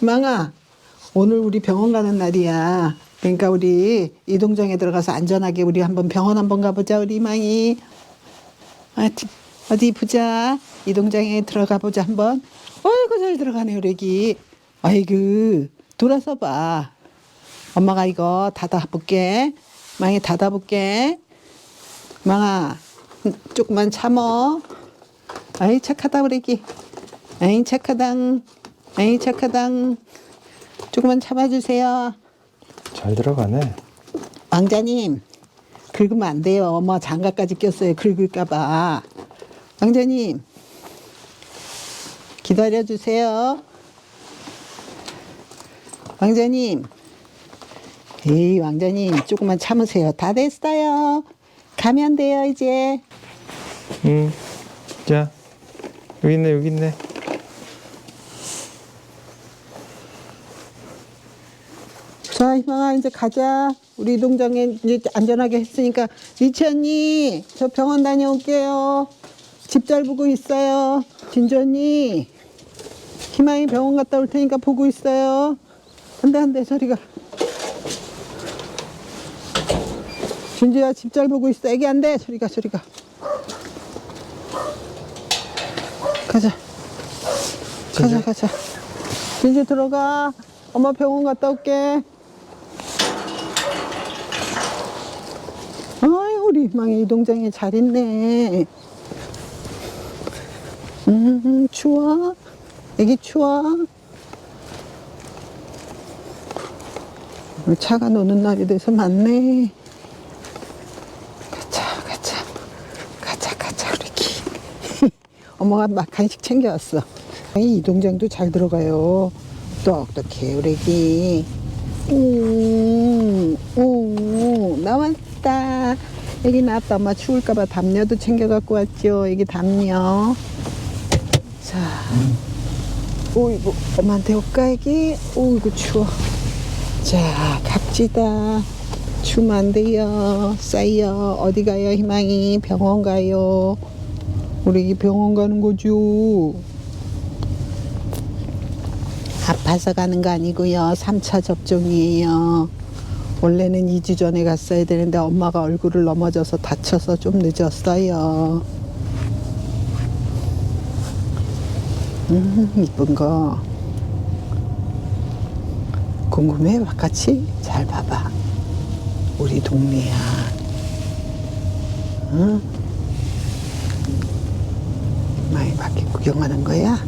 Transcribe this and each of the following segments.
망아, 오늘 우리 병원 가는 날이야. 그러니까 우리 이동장에 들어가서 안전하게 우리 한번 병원 한번 가보자, 우리 망이. 어디, 어디 보자. 이동장에 들어가 보자, 한번. 어이구, 잘 들어가네, 우리 애기. 아이고, 돌아서 봐. 엄마가 이거 닫아볼게. 망이 닫아볼게. 망아, 조금만 참어. 아이, 착하다, 우리 애기. 아이, 착하당. 아이, 착하당. 조금만 참아주세요. 잘 들어가네. 왕자님, 긁으면 안 돼요. 엄마 장갑까지 꼈어요. 긁을까봐. 왕자님, 기다려주세요. 왕자님, 에이, 왕자님, 조금만 참으세요. 다 됐어요. 가면 돼요, 이제. 응. 자, 여기 있네, 여기 있네. 희망아, 이제 가자. 우리 동장에 이제 안전하게 했으니까. 리치 언니, 저 병원 다녀올게요. 집 잘 보고 있어요. 진주 언니, 희망이 병원 갔다 올 테니까 보고 있어요. 안 돼, 안 돼, 저리가. 진주야, 집 잘 보고 있어. 애기 안 돼, 저리가, 저리가. 가자. 가자, 가자. 진주 들어가. 엄마 병원 갔다 올게. 아이, 우리 희망이 이 동장에 잘 있네. 음, 추워. 애기 추워. 차가 노는 날이 돼서 많네. 가자, 가자. 가자, 가자, 우리 기. 엄마가 막 간식 챙겨왔어. 이 이동장도 잘 들어가요. 똑똑해, 우리 기. 오, 오, 나왔다. 애기 나왔다. 엄마 추울까봐 담요도 챙겨갖고 왔죠. 애기 담요. 자, 오이고, 엄마한테 올까, 애기? 오이고, 추워. 자, 갑시다. 추면 안 돼요. 싸요. 어디 가요, 희망이? 병원 가요. 우리 병원 가는 거죠. 아파서 가는 거 아니고요. 3차 접종이에요. 원래는 2주 전에 갔어야 되는데 엄마가 얼굴을 넘어져서 다쳐서 좀 늦었어요. 음, 이쁜 거. 궁금해, 바깥이? 잘 봐봐. 우리 동네야. 응? 많이 밖에 구경하는 거야?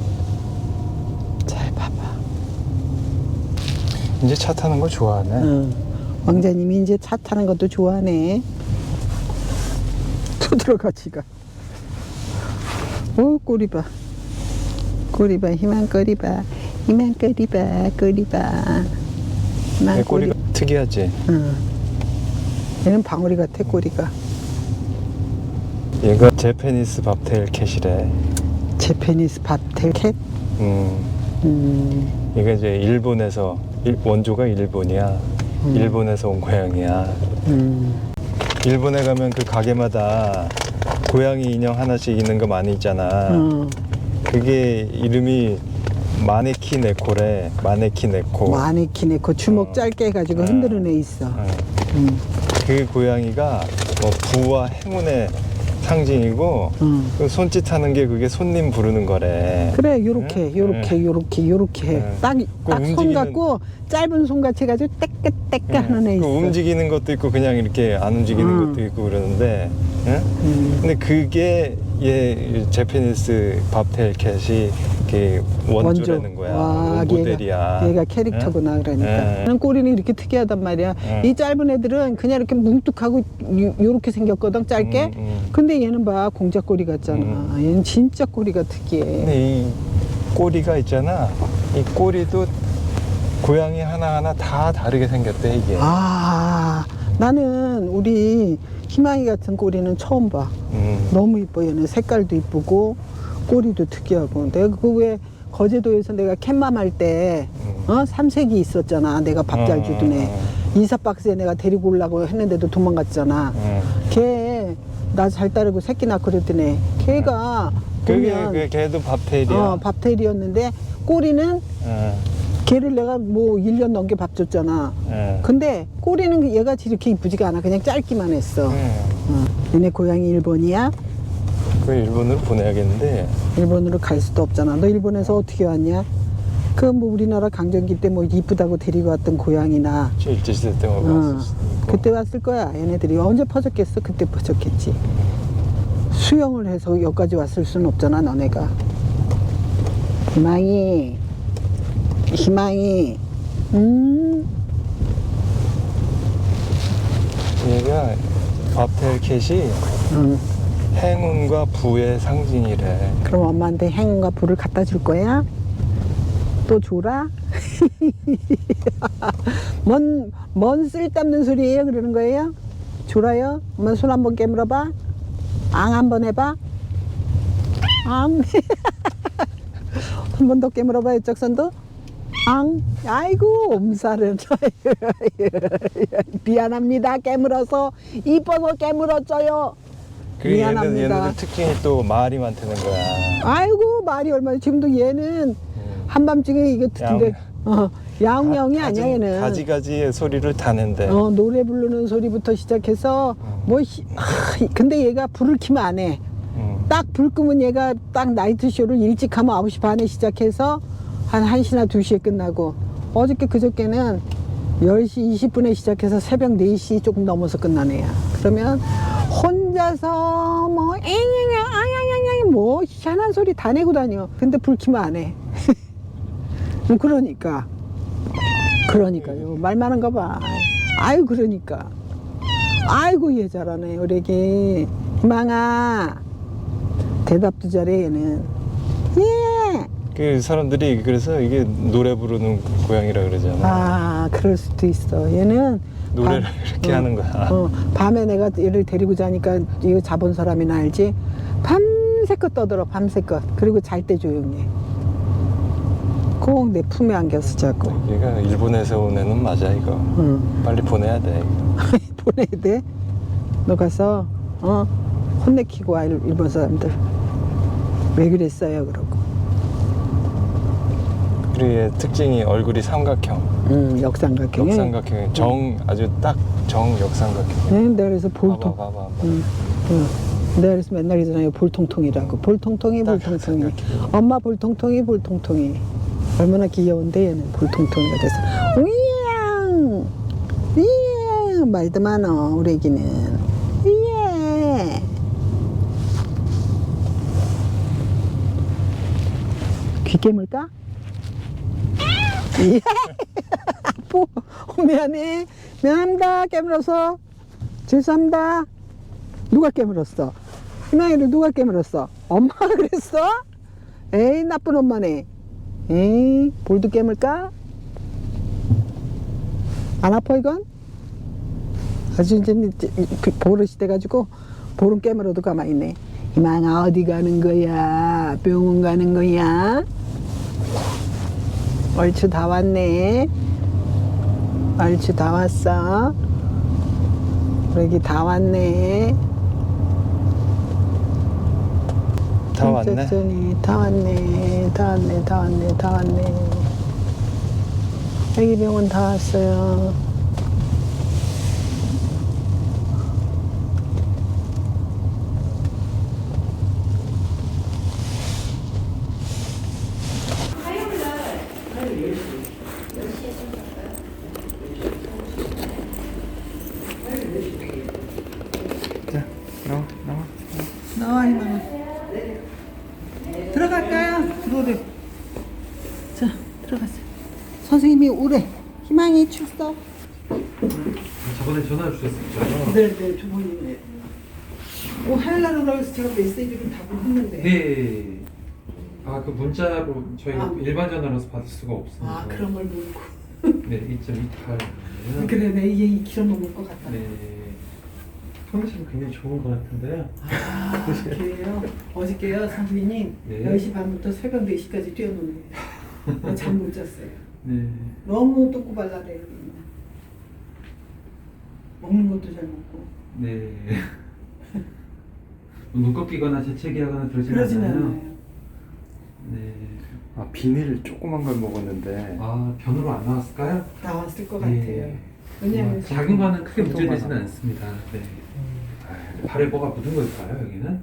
잘 봐봐. 이제 차 타는 거 좋아하네. 응. 왕자님이 이제 차 타는 것도 좋아하네. 또 들어가 지가. 오 꼬리 봐. 꼬리 봐. 희망 꼬리 봐. 희망 꼬리 봐. 꼬리 봐. 내 꼬리. 꼬리가 특이하지. 응. 얘는 방울이 같아 꼬리가. 얘가 제페니스 밥테일 캣이래. 제페니스 밥텔 캣. 음, 음. 얘가 이제 일본에서 일- 원조가 일본이야. 일본에서 온 고양이야. 음. 일본에 가면 그 가게마다 고양이 인형 하나씩 있는 거 많이 있잖아. 음. 그게 이름이 마네키 네코래. 마네키 네코. 마네킹에 그 주먹 어. 짧게 해가지고 어. 흔드는 애 있어. 어. 음. 그 고양이가 뭐 부와 행운의 상징이고 음. 그 손짓하는 게 그게 손님 부르는 거래. 그래 요렇게 응? 요렇게 응. 요렇게 요렇게 응. 딱그딱손 움직이는- 갖고 짧은 손 같이 해가지고 떼끗떼끗 하는 애그 있어. 움직이는 것도 있고 그냥 이렇게 안 움직이는 음. 것도 있고 그러는데 응? 음. 근데 그게 얘 제페니스 밥테일 캣이 그 원조라는 거야 와, 모델이야 얘가, 얘가 캐릭터구나 그러니까. 응. 는 꼬리는 이렇게 특이하단 말이야. 응. 이 짧은 애들은 그냥 이렇게 뭉툭하고 요- 요렇게 생겼거든 짧게. 음, 음. 근데 얘는 봐 공작 꼬리 같잖아. 음. 얘는 진짜 꼬리가 특이해. 근데 이 꼬리가 있잖아 이 꼬리도 고양이 하나하나 다 다르게 생겼대 이게 아 나는 우리 희망이 같은 꼬리는 처음 봐. 음. 너무 이뻐 얘는 색깔도 이쁘고 꼬리도 특이하고 내가 그왜 거제도에서 내가 캣맘 할때 음. 어? 삼색이 있었잖아 내가 밥잘 어, 주던 애 어, 이사 박스에 내가 데리고 오려고 했는데도 도망갔잖아 음. 걔나 잘 따르고 새끼 낳고 그랬더니 걔가 그게 보면 그 걔도 밥테일이야 어, 밥테일이었는데 꼬리는 어. 걔를 내가 뭐 1년 넘게 밥 줬잖아. 예. 근데 꼬리는 얘가 이렇게 이쁘지가 않아. 그냥 짧기만 했어. 예. 어. 얘네 고향이 일본이야? 그 일본으로 보내야겠는데 일본으로 갈 수도 없잖아. 너 일본에서 어떻게 왔냐? 그 뭐 우리나라 강점기 때 뭐 이쁘다고 데리고 왔던 고향이나 저 일제시대 때 어, 왔을 수도 있고. 그때 왔을 거야. 얘네들이 언제 퍼졌겠어? 그때 퍼졌겠지. 수영을 해서 여기까지 왔을 수는 없잖아, 너네가. 희망이, 희망이, 음, 얘가 바펠캣이 음. 행운과 부의 상징이래. 그럼 엄마한테 행운과 불을 갖다 줄 거야? 또 줘라? 뭔, 뭔 쓸데없는 소리예요? 그러는 거예요? 줘라요? 엄마 손 한번 깨물어봐? 앙 한번 해봐? 앙. 한번 더 깨물어봐, 이쪽 손도? 앙. 아이고, 엄살을. 미안합니다. 깨물어서. 이뻐서 깨물었어요. 얘는, 미안합니다. 얘네들 특징이 또 말이 많다는 거야. 아이고 말이 얼마나 지금도 얘는 음. 한밤중에 이게 근데 어, 야옹야옹이 아니야 가지- 얘는 가지가지의 소리를 다 낸대. 어, 노래 부르는 소리부터 시작해서 음. 뭐 히- 아, 근데 얘가 불을 켜면 안 해. 음. 딱 불 끄면 얘가 딱 나이트 쇼를 일찍 하면 9시 반에 시작해서 한 1시나 2시에 끝나고 어저께 그저께는 10시 20분에 시작해서 새벽 4시 조금 넘어서 애야. 그러면 혼자서 뭐 앵앵앵 아양양양 뭐 희한한 소리 다 내고 다녀. 근데 불 켜면 안 해. 뭐 그러니까. 그러니까요. 말 많은가 봐. 아유 그러니까. 아이고 얘 잘하네 우리 애기. 희망아. 대답도 잘해 얘는. 예. 그 사람들이 그래서 이게 노래 부르는 고양이라 그러잖아. 아 그럴 수도 있어. 얘는 노래를 밤- 이렇게 어, 하는 거야. 어, 밤에 내가 얘를 데리고 자니까 이거 잡은 사람이나 알지. 밤새껏 떠들어 밤새껏. 그리고 잘 때 조용해. 꼭내 품에 안겨서 자고. 얘가 일본에서 온 애는 맞아 이거. 응. 빨리 보내야 돼. 보내야 돼. 너 가서 어 혼내키고 와 일- 일본 사람들. 왜 그랬어요 그러고. 그리고 얘 특징이 얼굴이 삼각형. 응 역삼각형에. 역삼각형. 정 아주 딱 정 역삼각형. 응, 내가 그래서 볼통. 봐봐. 봐봐. 응, 응. 내가 그래서 맨날 이러잖아요. 볼통통이라고. 볼통통이, 딱 볼통통이. 생각해. 엄마 볼통통이, 볼통통이. 얼마나 귀여운데, 얘는 볼통통이가 돼서. 위양! 위양! 말도 많어, 우리 애기는. 예! 귀 깨물까? 예! 아프. 어, 미안해. 미안합니다. 깨물어서. 죄송합니다. 누가 깨물었어? 희망이를 누가 깨물었어? 엄마가 그랬어? 에이 나쁜 엄마네. 에이 볼도 깨물까? 안 아파 이건? 아주 이제 그 버릇이 돼가지고 볼은 깨물어도 가만히 있네. 희망아 어디 가는 거야? 병원 가는 거야? 얼추 다 왔네. 얼추 다 왔어. 여기 다 왔네. 다 왔네. 다 왔네. 다 왔네. 다 왔네. 다 왔네. 애기 병원 다 왔어요. 자, 나와 나와. 나와 이만아. 들어갈까요? 들어오래. 자 들어가자. 선생님이 오래. 희망이 출석. 저번에 전화 주셨었죠? 네네 주부님. 뭐 하려고 해서 제가 메시지를 다 보냈는데. 네. 아, 그 문자로 저희가 아. 일반 전화로서 받을 수가 없어요. 아 그런 걸 모르고. 네, 2.28. 그래 내 이게 길어 먹을 것 같다. 네. 평소에 굉장히 좋은 것 같은데요. 아 그래요? 어저께요 선생님 네. 10시 반부터 새벽 4시까지 뛰어노네. 잠못 잤어요. 네. 너무 또꼬발라대. 먹는 것도 잘 먹고. 네. 눈 꺾이거나 재채기하거나 그러진 그러진 않아요. 않아요. 네. 아 비닐 조그만 걸 먹었는데 아 변으로 안 나왔을까요? 나왔을 것 예. 같아요. 왜냐하면 작은 거는 크게 문제되지는. 않습니다. 네. 아유, 발에 뭐가 묻은 걸까요 여기는?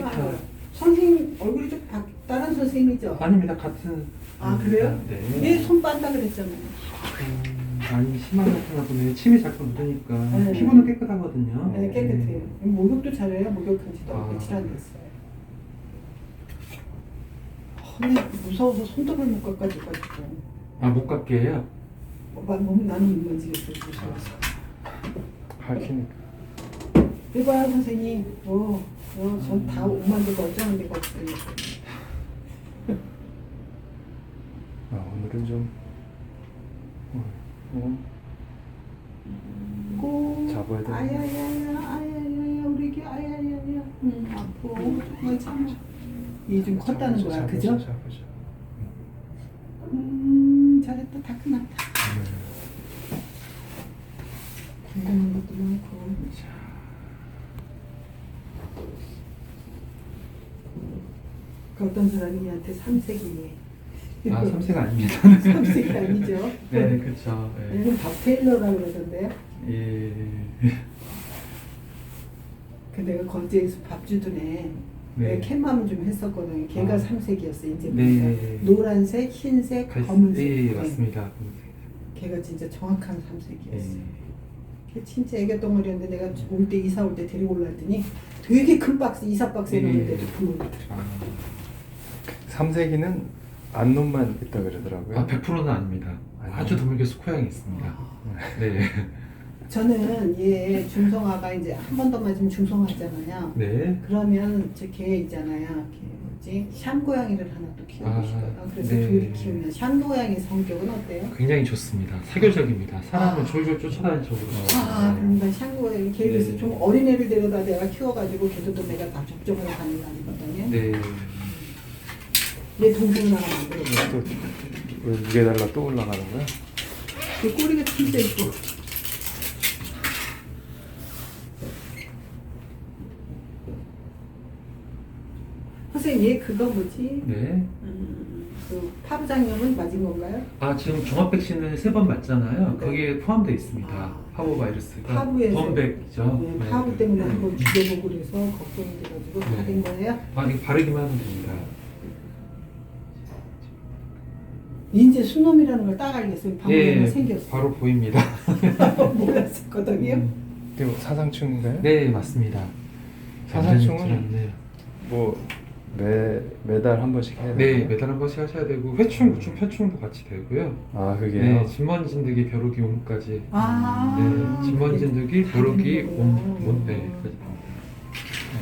아, 선생님 얼굴이 좀 바, 다른 선생님이죠? 아닙니다 같은 아, 그래요? 네. 얘 손 빤다 그랬잖아요. 음, 많이 심하게 나타나 보네 침이 자꾸 묻으니까 네. 피부는 깨끗하거든요 네, 깨끗해요. 목욕도 잘해요. 목욕한 지도 아. 며칠 안 됐어요. 근데 무서워서 손톱을 못 깎아줘가지고 아 못 깎게 해요? 막 너무 나는 입만지겠어 무서워서. 밝히니까 이봐요 선생님. 어, 어, 전다 옷 만 들고 어쩌는 데가 없어요. 아, 오늘은 좀 어, 어, 꼭 잡아야 되는데. 아야야야 아야야야 우리 애기 아야야야 음 아파 정말 참아 이게 좀 컸다는 거야 잡으자, 그죠? 잡으자. 음 잘했다 다 끝났다 음. 궁금한 것도 많고 그 어떤 사람이 한테 삼색이네 아 삼세가 아닙니다 삼색이 아니죠? 네 그렇죠 네. 밥 테일러라고 그러던데요 예. 그 내가 거제에서 밥애 네. 캠맘을 좀 했었거든요 걔가 아. 삼색이었어 이제 네. 보니까 노란색, 흰색, 갈- 검은색 네 네. 맞습니다 걔가 진짜 정확한 삼색이었어 네. 걔 진짜 애기 덩어리였는데 내가 올 때 이사 올 때 데리고 올라왔더니 되게 큰 박스 이사 박스에 네. 넣는데도 부모들이 아, 삼색이는 안놈만 있다 그러더라고요. 아 100%는 아닙니다 아니요. 아주 드물게 수코양이 있습니다 네. 저는 얘 중성화가 이제 한 번 더 맞으면 중성화잖아요 네. 그러면 저걔 있잖아요 걔 뭐지 샴 고양이를 하나 또 키우고 아, 싶거든 그래서 네. 둘이 키우면 샴 고양이 성격은 어때요? 굉장히 좋습니다. 사교적입니다. 사람을 아. 졸졸 쫓아다니는 쪽으로. 아, 그러니까 샹 고양이 걔 그래서 네. 좀 어린애를 데려다 내가 키워가지고 걔도 또 내가 다 접종을 하는 거 아니거든요 네. 얘 동생 나가 만들어 또왜 무게 달라 또 올라가는 거야? 그 꼬리가 진짜 이뻐. 선생님 얘 그거 뭐지? 네. 음, 그 파부장염은 맞은 건가요? 아 지금 종합 백신을 세 번 맞잖아요. 네. 거기에 포함되어 있습니다. 아. 파보 바이러스가 파부에서 범백이죠. 네, 파부 때문에 네. 한번 죽여보고 그래서 걱정이 돼가지고 다 네. 된 거예요. 아 이거 바르기만 하면 됩니다. 이제 순놈이라는 걸 딱 알겠어요. 방금 예, 생겼어. 바로 보입니다. 몰랐었거든요. 음. 이게 뭐 사상충인가요? 네 맞습니다. 사상충은 네. 뭐 매 매달 한 번씩 해야 네 되나요? 매달 한 번씩 하셔야 되고 회충, 구충, 편충도 같이 되고요. 아 그게요. 네 진먼 진드기, 벼룩이, 옴까지. 아. 네 진먼 진드기, 다 벼룩이, 되는. 옴, 몬, 네. 까지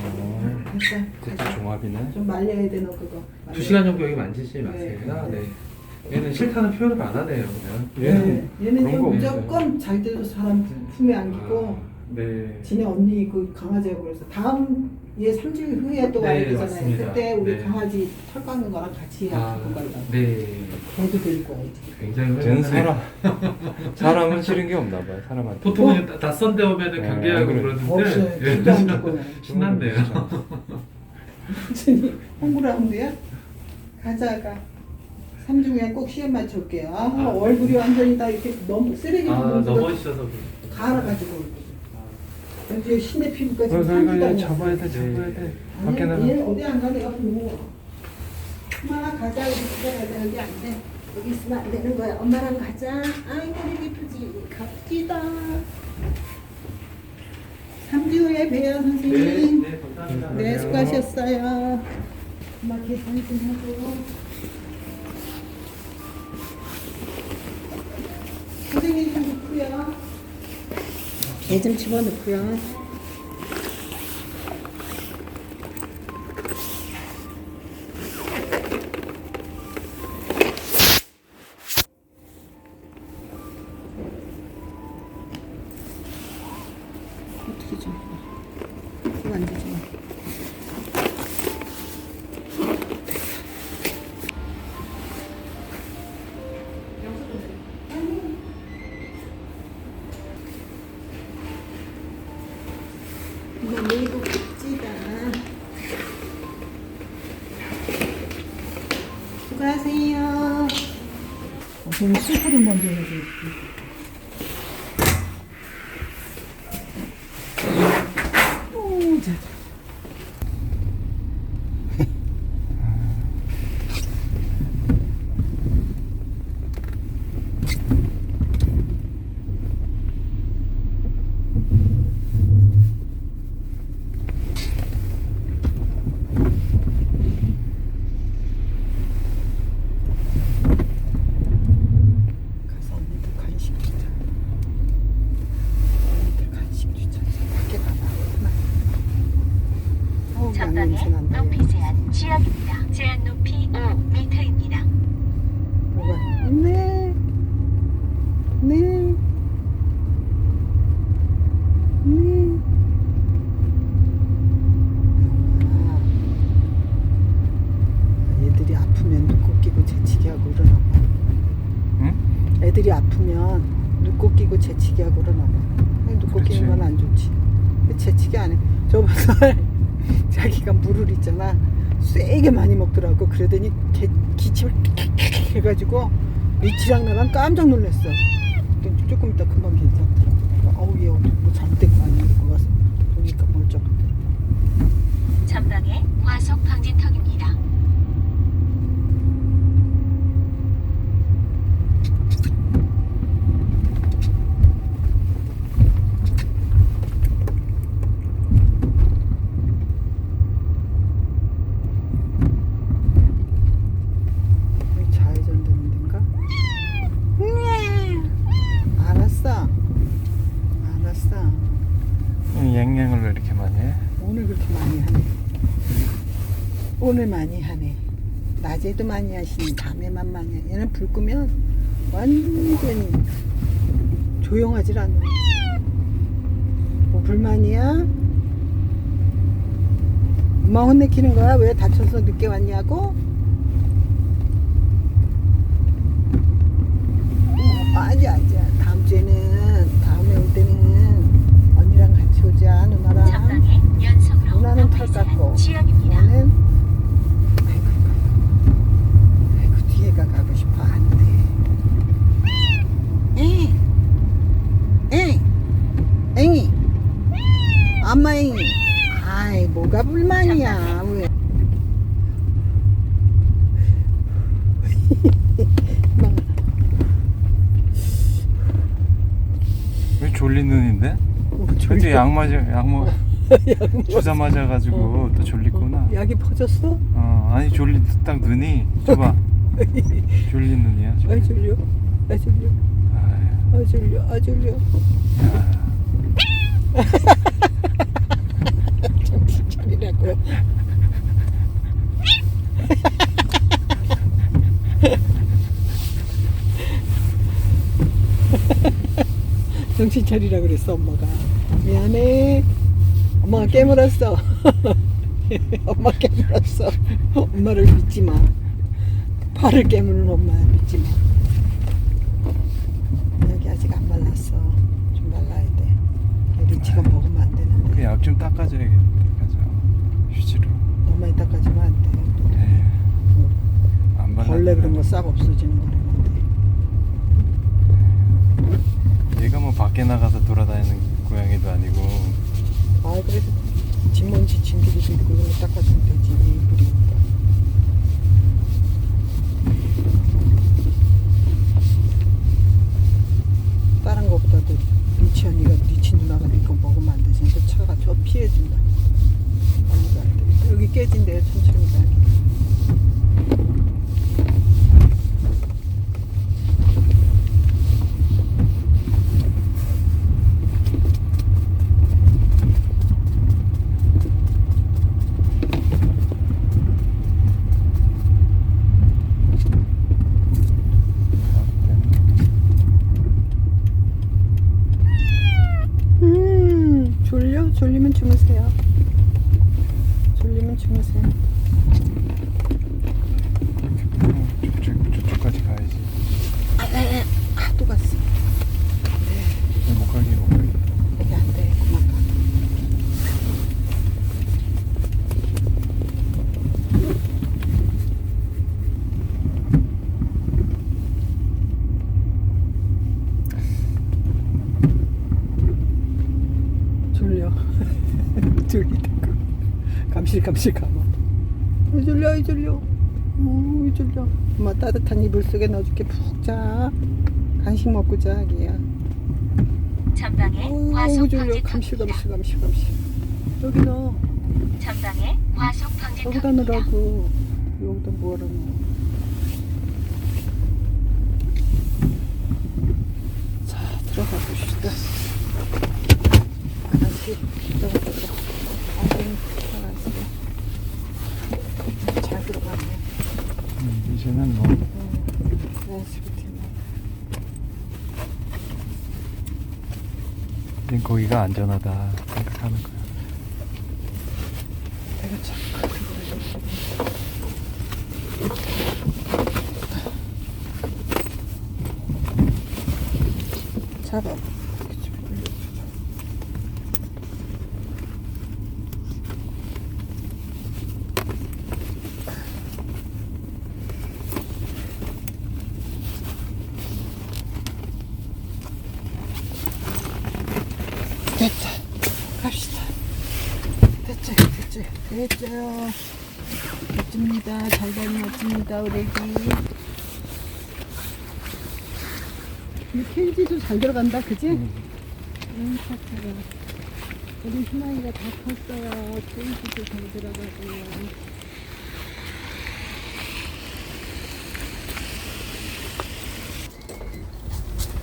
어, 됐어. 그것도 종합이네. 좀 말려야 되나 그거. 두 시간 정도 여기 만지지 네. 마세요. 네. 얘는 싫다는 표현을 안 하네요, 그냥. 네, 얘는 그런 좀 무조건 잘 돼도 사람 품에 안기고 아, 네. 지네 언니 그 강아지하고 그래서 다음 얘 3주일 후에 또 네, 와야 되잖아요. 맞습니다. 그때 우리 네. 강아지 털 깎는 거랑 같이 아, 하고 가려고. 네. 걔도 데리고 와야지. 굉장히 활발하네요. 사람 사람은 싫은 게 없나 봐요. 사람한테. 보통은 나- 낯선 데 오면은 네, 경계하고 그래. 그러는데 없어요. 예. 진짜 안. 신났네요. 하면 돼요? 가자가. 3주 후에 꼭 시험 맞춰 올게요. 아, 아. 얼굴이 완전히 다 이렇게 너무 쓰레기 아, 부분도 넘어지셔서 그래요. 갈아가지고. 이제 신내 피부까지 그래서 한 이거 이거 잡아야 돼, 네. 잡아야 돼. 아니, 밖에 나가. 얘 어디 안 가? 내가 보고. 엄마 가자. 우리 집에 가자. 여기 안 돼. 여기 있으면 안 되는 거야. 엄마랑 가자. 아이고 우리 이쁘지. 갑시다. 3주 후에 봬요 선생님. 네, 감사합니다. 네, 수고하셨어요. 엄마 계산 좀 하고. 선생님 좀 넣고요. 개 좀 집어넣고요. 수고하세요. 어, 저는 수프를 먼저 해야지. 전방에. 높이 제한 지역입니다. 제한 높이 5m입니다. 뭐가 있네. 네. 네. 아, 애들이 아프면 눈곱 끼고 재치기 하고 그러나 봐. 응? 애들이 아프면 눈곱 끼고 재치기 하고 그러나 봐. 아니, 눈곱 끼는. 건 안 좋지. 재치기 안 해. 저번에 자기가 물을 있잖아. 세게 많이 먹더라고. 그러더니 개, 기침을 킥킥킥 해가지고 리치랑 나랑 깜짝 놀랐어. 근데 조금 있다 금방 괜찮더라고. 어우 얘 어디 뭐 잘못된 거 아니야? 이거 가서 보니까 멀쩡한데. 전방에 과속 방지턱입니다. 여기 좌회전 되는 데인가? 알았어. 알았어. 이 앵앵을 왜 이렇게 많이 해? 오늘 그렇게 많이 하네. 오늘 많이 하네. 낮에도 많이 하시니 밤에만 많이 하네. 얘는 불 끄면 완전히 조용하질 않아. 뭐 불만이야? 엄마 혼내키는 거야? 왜 다쳐서 늦게 왔냐고? 어, 아니야, 아니야. 다음 주에는, 다음에 올 때는 언니랑 같이 오자, 누나랑. 누나는 털 깎고 지역입니다. 너는 아이고 아이고 뒤에가 가고 싶어 안 돼 엥 엥, 앵이 엄마 앵이 아이 뭐가 불만이야 왜 왜 졸린 눈인데? 뭐 그때. 약 맞아 약 먹. 주사 맞아가지고 또 졸리구나. 약이 퍼졌어? 어 아니 졸린 딱 눈이 줘봐. 졸린 눈이야. 아. 졸려. 아 졸려. 아유, 아 졸려. 아 졸려. 정신 차리라고요 정신 차리라 그랬어 엄마가. 미안해. 엄마가 깨물었어. 엄마 깨물었어. 엄마를 믿지 마 발을 깨무는 엄마야 믿지 마 여기 아직 안 말랐어 좀 말라야 돼 리치가 먹으면 안 되는데 그 약 좀 닦아줘야겠다. 가자. 휴지로. 너무 많이 닦아주면 안돼 에이, 안 발라. 벌레 그런 거 싹 없어지는 거라는데 얘가 뭐 밖에 나가서 돌아다니는 고양이도 아니고. 아 그래도 진먼지 있고 이런 거 닦아주면 되지 이불이니까 다른 거보다도 리치 언니가 리치 누나가 이거 먹으면 안 되지. 또 차가 가야 되겠다. 여기 깨진대 천천히 가야 음, 졸려? 졸리면 주무세요. 졸리면 주무세요. 어, 저쪽 저쪽까지 가야지. 아, 또 갔어. 못 가게 못 가게. 여기 안 돼. 그만 가. 졸리다고. 감실 감아. 이 졸려 이 졸려. 오, 이 졸려. 엄마 따뜻한 이불 속에 넣어줄게 푹 자. 간식 먹고 자 아기야. 전방에 오 과속 졸려. 방지 감실 턱입니다. 감실 감실 감실. 여기 넣어. 전방에 과속 방지 여기다. 넣으라고. 여기다 뭐하라고. 자 들어가 봅시다. 다시 들어가 보자. 잘 들어가네. 음, 이제는 뭐 네, 지금 이제 거기가 안전하다 생각하는 거야. 내가 자꾸 그거를 잡아. 이렇게 좀 올려주자. 됐다. 갑시다. 됐죠, 됐죠, 됐죠요. 멋집니다. 잘 다녀왔습니다, 우리 애기. 이 케이지도 잘 들어간다, 그지? 응, 착하다. 우리 희망이가 다 컸어요. 케이지도 잘 들어가고.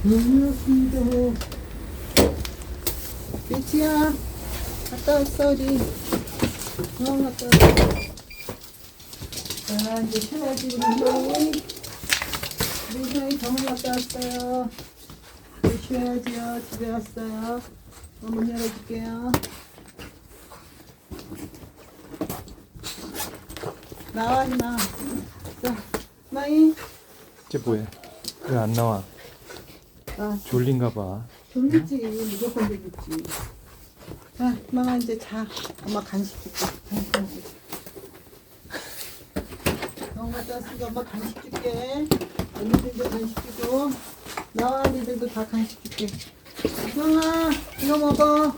고맙습니다. 배치야, 갔다 왔어, 우리. 어, 갔다 왔어. 자, 이제 쉬어야지, 우리 희망이 병원 갔다 왔어요. 이제 쉬어야지요. 집에 왔어요. 어, 문 열어줄게요. 나와, 희망. 자, 희망이. 이제 뭐해? 왜 안 나와? 아, 졸린가 봐. 졸리지. 무조건 졸리지. 자, 희망아, 이제 자. 엄마 간식 줄게. 간식 먹어. 병원 갔다 왔으니까 엄마 간식 줄게. 언니들도 간식 주고. 나와, 니들도 다 간식 줄게. 희망아, 이거 먹어.